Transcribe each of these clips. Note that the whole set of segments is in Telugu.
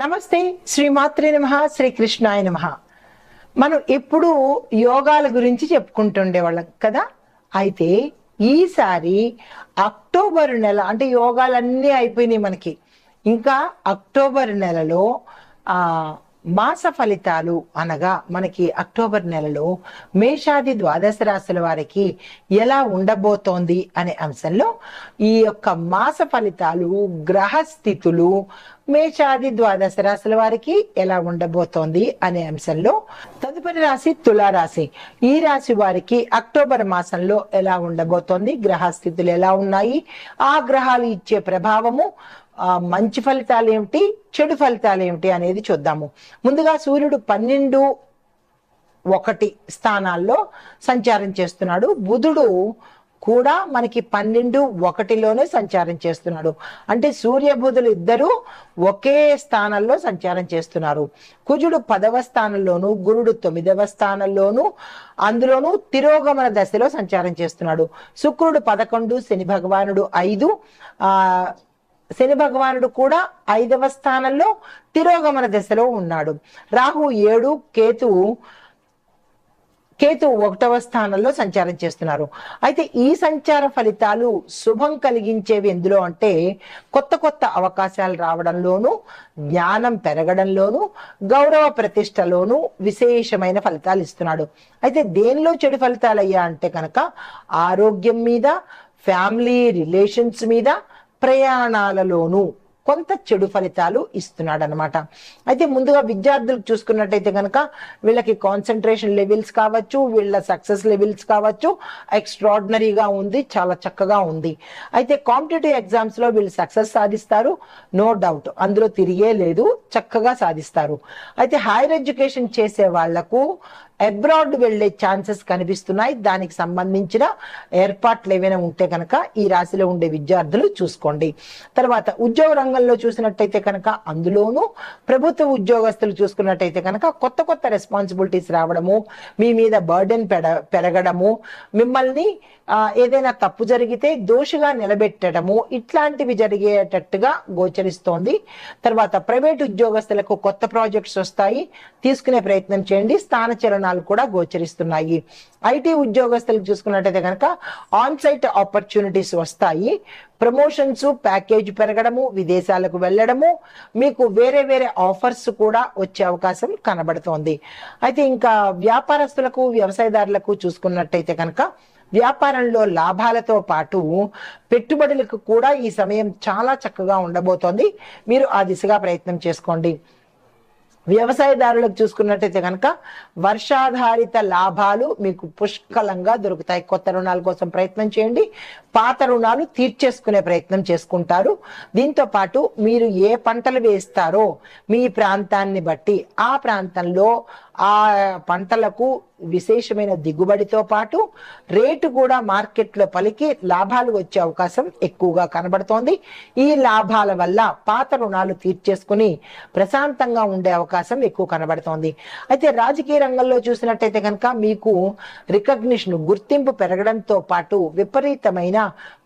నమస్తే శ్రీమాత్రే నమ శ్రీకృష్ణాయ నమ. మనం ఎప్పుడూ యోగాల గురించి చెప్పుకుంటుండేవాళ్ళం కదా? అయితే ఈసారి అక్టోబర్ నెల అంటే యోగాలన్నీ అయిపోయినాయి మనకి. ఇంకా అక్టోబర్ నెలలో మాస ఫలితాలు అనగా మనకి అక్టోబర్ నెలలో మేషాది ద్వాదశ రాశుల వారికి ఎలా ఉండబోతోంది అనే అంశంలో ఈ యొక్క మాస ఫలితాలు గ్రహస్థితులు మేషాది ద్వాదశ రాశుల వారికి ఎలా ఉండబోతోంది అనే అంశంలో తదుపరి రాశి తులారాశి. ఈ రాశి వారికి అక్టోబర్ మాసంలో ఎలా ఉండబోతోంది గ్రహ స్థితులు ఎలా ఉన్నాయి ఆ గ్రహాలు ఇచ్చే ప్రభావము ఆ మంచి ఫలితాలు ఏమిటి చెడు ఫలితాలు ఏమిటి అనేది చూద్దాము. ముందుగా సూర్యుడు పన్నెండు ఒకటి స్థానాల్లో సంచారం చేస్తున్నాడు. బుధుడు కూడా మనకి పన్నెండు ఒకటిలోనే సంచారం చేస్తున్నాడు. అంటే సూర్యబుధులు ఇద్దరు ఒకే స్థానంలో సంచారం చేస్తున్నారు. కుజుడు పదవ స్థానంలోను గురుడు తొమ్మిదవ స్థానంలోను అందులోను తిరోగమన దశలో సంచారం చేస్తున్నాడు. శుక్రుడు పదకొండు శని భగవానుడు ఐదు ఆ శని భగవానుడు కూడా ఐదవ స్థానంలో తిరోగమన దశలో ఉన్నాడు. రాహు ఏడు కేతు కేతు ఒకటవ స్థానంలో సంచారం చేస్తున్నారు. అయితే ఈ సంచార ఫలితాలు శుభం కలిగించేవి ఎందులో అంటే కొత్త కొత్త అవకాశాలు రావడంలోను జ్ఞానం పెరగడంలోను గౌరవ ప్రతిష్టలోను విశేషమైన ఫలితాలు ఇస్తున్నాడు. అయితే దేనిలో చెడు ఫలితాలు అయ్యా అంటే కనుక ఆరోగ్యం మీద ఫ్యామిలీ రిలేషన్స్ మీద ప్రయాణాలలోనూ కొంత చెడు ఫలితాలు ఇస్తున్నాడు అనమాట అయితే ముందుగా విద్యార్థులకు చూసుకున్నట్టయితే కనుక వీళ్ళకి కాన్సన్ట్రేషన్ లెవెల్స్ కావచ్చు వీళ్ళ సక్సెస్ లెవెల్స్ కావచ్చు ఎక్స్ట్రాడినరీగా ఉంది చాలా చక్కగా ఉంది. అయితే కాంపిటేటివ్ ఎగ్జామ్స్లో వీళ్ళు సక్సెస్ సాధిస్తారు నో డౌట్ అందులో తిరిగే లేదు చక్కగా సాధిస్తారు. అయితే హైయర్ ఎడ్యుకేషన్ చేసే వాళ్ళకు అబ్రాడ్ వెళ్ళే ఛాన్సెస్ కనిపిస్తున్నాయి. దానికి సంబంధించిన ఏర్పాట్లు ఏవైనా ఉంటే కనుక ఈ రాశిలో ఉండే విద్యార్థులు చూసుకోండి. తర్వాత ఉద్యోగ రంగంలో చూసినట్టయితే కనుక అందులోనూ ప్రభుత్వ ఉద్యోగస్తులు చూసుకున్నట్టయితే కనుక కొత్త కొత్త రెస్పాన్సిబిలిటీస్ రావడము మీ మీద బర్డెన్ పెడ పెరగడము మిమ్మల్ని ఏదైనా తప్పు జరిగితే దోషిగా నిలబెట్టడము ఇట్లాంటివి జరిగేటట్టుగా గోచరిస్తోంది. తర్వాత ప్రైవేట్ ఉద్యోగస్తులకు కొత్త ప్రాజెక్ట్స్ వస్తాయి. తీసుకునే ప్రయత్నం చేయండి. స్థాన చలనాలు కూడా గోచరిస్తున్నాయి. ఐటీ ఉద్యోగస్తులకు చూసుకున్నట్టయితే కనుక ఆన్ సైట్ ఆపర్చునిటీస్ వస్తాయి. ప్రమోషన్స్ ప్యాకేజ్ పెరగడము విదేశాలకు వెళ్ళడము మీకు వేరే వేరే ఆఫర్స్ కూడా వచ్చే అవకాశం కనబడుతోంది. అయితే ఇంకా వ్యాపారస్తులకు వ్యవసాయదారులకు చూసుకున్నట్టయితే కనుక వ్యాపారంలో లాభాలతో పాటు పెట్టుబడులకు కూడా ఈ సమయం చాలా చక్కగా ఉండబోతోంది. మీరు ఆ దిశగా ప్రయత్నం చేసుకోండి. వ్యవసాయదారులకు చూసుకున్నట్టయితే కనుక వర్షాధారిత లాభాలు మీకు పుష్కలంగా దొరుకుతాయి. కొత్త రుణాల కోసం ప్రయత్నం చేయండి. పాత రుణాలు తీర్చేసుకునే ప్రయత్నం చేసుకుంటారు. దీంతో పాటు మీరు ఏ పంటలు వేస్తారో మీ ప్రాంతాన్ని బట్టి ఆ ప్రాంతంలో ఆ పంటలకు విశేషమైన దిగుబడితో పాటు రేటు కూడా మార్కెట్లో పలికి లాభాలు వచ్చే అవకాశం ఎక్కువగా కనబడుతోంది. ఈ లాభాల వల్ల పాత రుణాలు తీర్చేసుకుని ప్రశాంతంగా ఉండే అవకాశం ఎక్కువ కనబడుతోంది. అయితే రాజకీయ రంగంలో చూసినట్టయితే కనుక మీకు రికగ్నిషన్ గుర్తింపు పెరగడంతో పాటు విపరీతమైన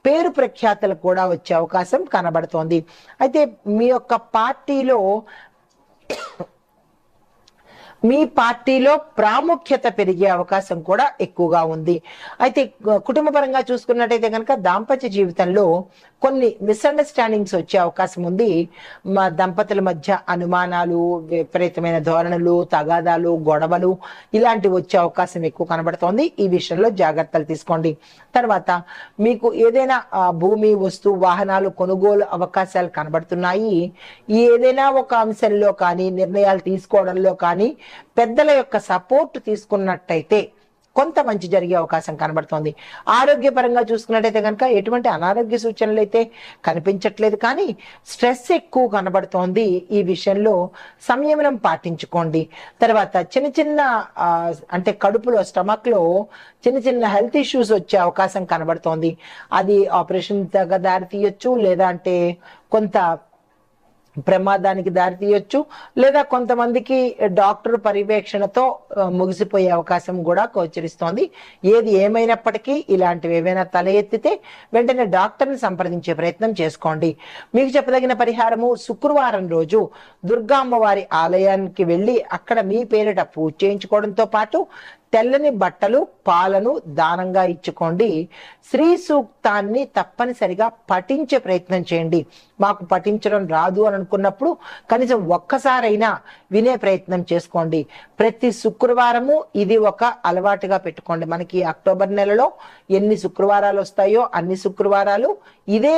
పేరు ప్రఖ్యాతలు కూడా వచ్చే అవకాశం కనబడుతోంది. అయితే మీ యొక్క పార్టీలో మీ పార్టీలో ప్రాముఖ్యత పెరిగే అవకాశం కూడా ఎక్కువగా ఉంది. అయితే కుటుంబ పరంగా చూసుకున్నట్టయితే కనుక దాంపత్య జీవితంలో కొన్ని మిస్అండర్స్టాండింగ్స్ వచ్చే అవకాశం ఉంది. మా దంపతుల మధ్య అనుమానాలు విపరీతమైన ధోరణులు తగాదాలు గొడవలు ఇలాంటివి వచ్చే అవకాశం ఎక్కువ కనబడుతోంది. ఈ విషయంలో జాగ్రత్తలు తీసుకోండి. తర్వాత మీకు ఏదైనా భూమి వస్తు వాహనాలు కొనుగోలు అవకాశాలు కనబడుతున్నాయి. ఏదైనా ఒక అంశంలో కానీ నిర్ణయాలు తీసుకోవడంలో కానీ పెద్దల యొక్క సపోర్ట్ తీసుకున్నట్టయితే కొంత మంచి జరిగే అవకాశం కనబడుతోంది. ఆరోగ్యపరంగా చూసుకున్నట్టయితే కనుక ఎటువంటి అనారోగ్య సూచనలు అయితే కనిపించట్లేదు. కానీ స్ట్రెస్ ఎక్కువ కనబడుతోంది ఈ విషయంలో. సంయమనం పాటించుకోండి. తర్వాత చిన్న చిన్న అంటే కడుపులో స్టమక్లో చిన్న చిన్న హెల్త్ ఇష్యూస్ వచ్చే అవకాశం కనబడుతోంది. అది ఆపరేషన్ దారి తీయొచ్చు లేదా అంటే కొంత ప్రమాదానికి దారితీయొచ్చు లేదా కొంతమందికి డాక్టర్ పర్యవేక్షణతో ముగిసిపోయే అవకాశం కూడా గోచరిస్తోంది. ఏది ఏమైనప్పటికీ ఇలాంటివి ఏవైనా తల ఎత్తితే వెంటనే డాక్టర్ని సంప్రదించే ప్రయత్నం చేసుకోండి. మీకు చెప్పదగిన పరిహారము శుక్రవారం రోజు దుర్గా అమ్మవారి ఆలయానికి వెళ్ళి అక్కడ మీ పేరిట పూజ చేయించుకోవడంతో పాటు తెల్లని బట్టలు పాలను దానంగా ఇచ్చుకోండి. శ్రీ సూక్తాన్ని తప్పనిసరిగా పఠించే ప్రయత్నం చేయండి. మాకు పఠించడం రాదు అని అనుకున్నప్పుడు కనీసం ఒక్కసారైనా వినే ప్రయత్నం చేసుకోండి. ప్రతి శుక్రవారము ఇది ఒక అలవాటుగా పెట్టుకోండి. మనకి అక్టోబర్ నెలలో ఎన్ని శుక్రవారాలు వస్తాయో అన్ని శుక్రవారాలు ఇదే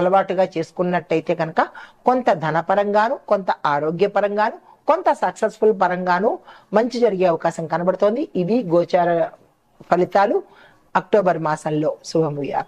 అలవాటుగా చేసుకున్నట్టయితే కనుక కొంత ధనపరంగాను కొంత ఆరోగ్యపరంగాను కొంత సక్సెస్ఫుల్ పరంగాను మంచి జరిగే అవకాశం కనబడుతోంది. ఇవి గోచార ఫలితాలు. అక్టోబర్ మాసంలో శుభముయా